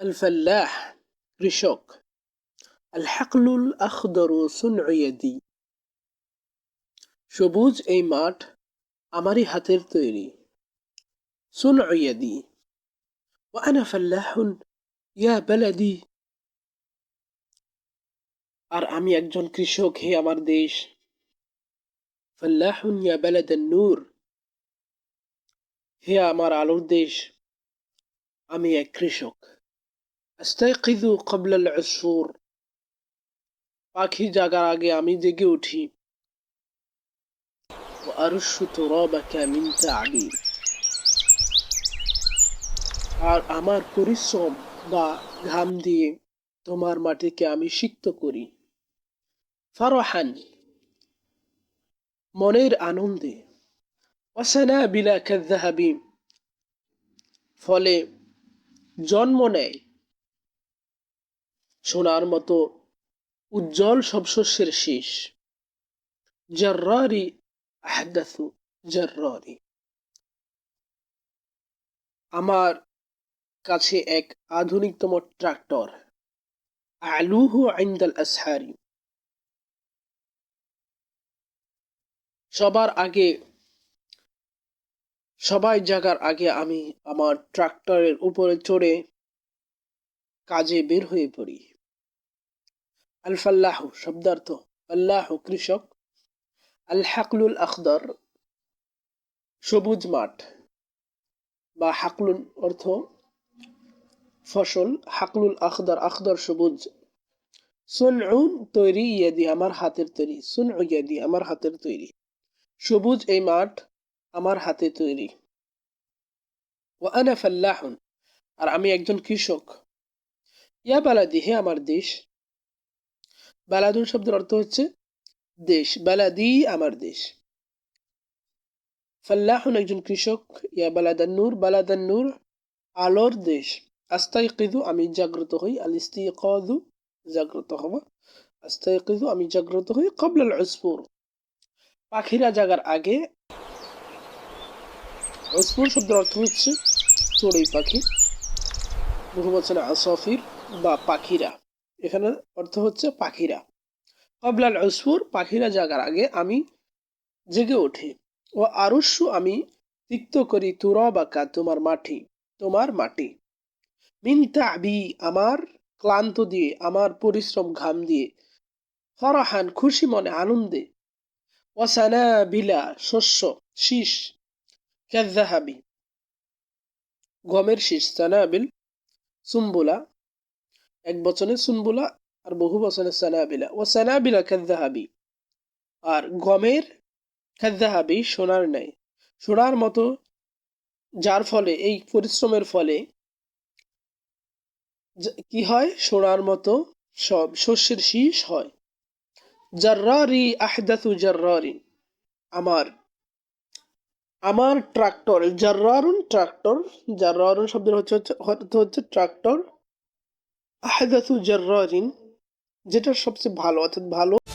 الفلاح কৃষক الحقل الأخضر صنع يدي সবুজ এই মাঠ আমারই হাতের তৈরি صنع يدي وأنا فلاح يا بلدي আর আমি একজন কৃষক হে আমার দেশ فلاح يا بلد النور হে আমার আলোর দেশ আমি এক কৃষক আস্তাইকিদু কবলাল আসুর পাখি জাগার আগে আমি জেগে উঠি আরশু তুরাবাকা মিন তাআবি আর আমার পরিশ্রম বা ঘাম দিয়ে তোমার মাটিকে আমি সিক্ত করি ফারহান মনের আনন্দে অসানা বিলা কাদ্দাহাবি ফলে জন্ম নেয় সোনার মতো উজ্জ্বল সব শস্যের শীষ। জার্রারি আহদাসু জার্রারি। আমার কাছে এক আধুনিকতম ট্রাক্টর, আলুহু আইন্দাল আসহারি সবার আগে, সবাই জাগার আগে আমি আমার ট্রাক্টরের উপরে চড়ে কাজে বের হয়ে পড়ি। আল ফাল্লাহ শব্দার্থ আল্লাহ কৃষক আল হাকলুল আখদর, সবুজ মাঠ বা হাকলুল অর্থ ফসল, হাকলুল আখদর আখদর সবুজ। সুনউন তৈরি ইয়াদি, আমার হাতের তৈরি। সুন ইয়াদি, আমার হাতের তৈরি। সবুজ এই মাঠ আমার হাতে তৈরি। ও আনা ফাল্লাহুন, আর আমি একজন কৃষক। ইয়া বালাদি, হে আমার দেশ বালাদুন শব্দের অর্থ হচ্ছে দেশ। বালাদি আমার দেশ। ফাল্লাহুন একজন কৃষক, ইয়া বালাদান নূর বালাদান নূর আলোর দেশ। আস্তাই কিদু আমি জাগ্রত হই। আল ইস্তিকাদু জাগ্রত হব। আস্তাই কিদু আমি জাগ্রত হই কবলাল উসফুর। পাখিরা জাগার আগে উসফুর শব্দের অর্থ হচ্ছে চড়ুই পাখি। বহু বচনে আসফির বা পাখিরা। এখানে অর্থ হচ্ছে পাখিরা। কবলাল উসফুর পাখিরা জাগার আগে আমি জেগে উঠি। ও আরুস্যু আমি তিক্ত করি তুরবাকা, তোমার মাটি তোমার মাটি। মিনতা আবি আমার ক্লান্ত দিয়ে, আমার পরিশ্রম ঘাম দিয়ে। ফরাহান খুশি মনে আনন্দে। ওয়াসানা বিলা শস্য, শীষ কাজাহাবি গমের শীষ, সানাবিল সুম্বুলা। এক বচনে সুম্বুলা আর বহু বচনে সানাবিলা। ও সানাবিলা কাজাহাবি আর গমের কাজাহাবি সোনার নেয় সোনার মতো যার ফলে, এই পরিশ্রমের ফলে কি হয়? সোনার মতো সব শস্যের শীষ হয়। জার্রারি আহদাসু জার্রারি আমার আমার ট্রাক্টর, জার্রারুন ট্রাক্টর, জার্রারুন শব্দের হচ্ছে হচ্ছে হচ্ছে ট্রাক্টর আহদাসু জার্রারিন যেটা সবচেয়ে ভালো অর্থাৎ ভালো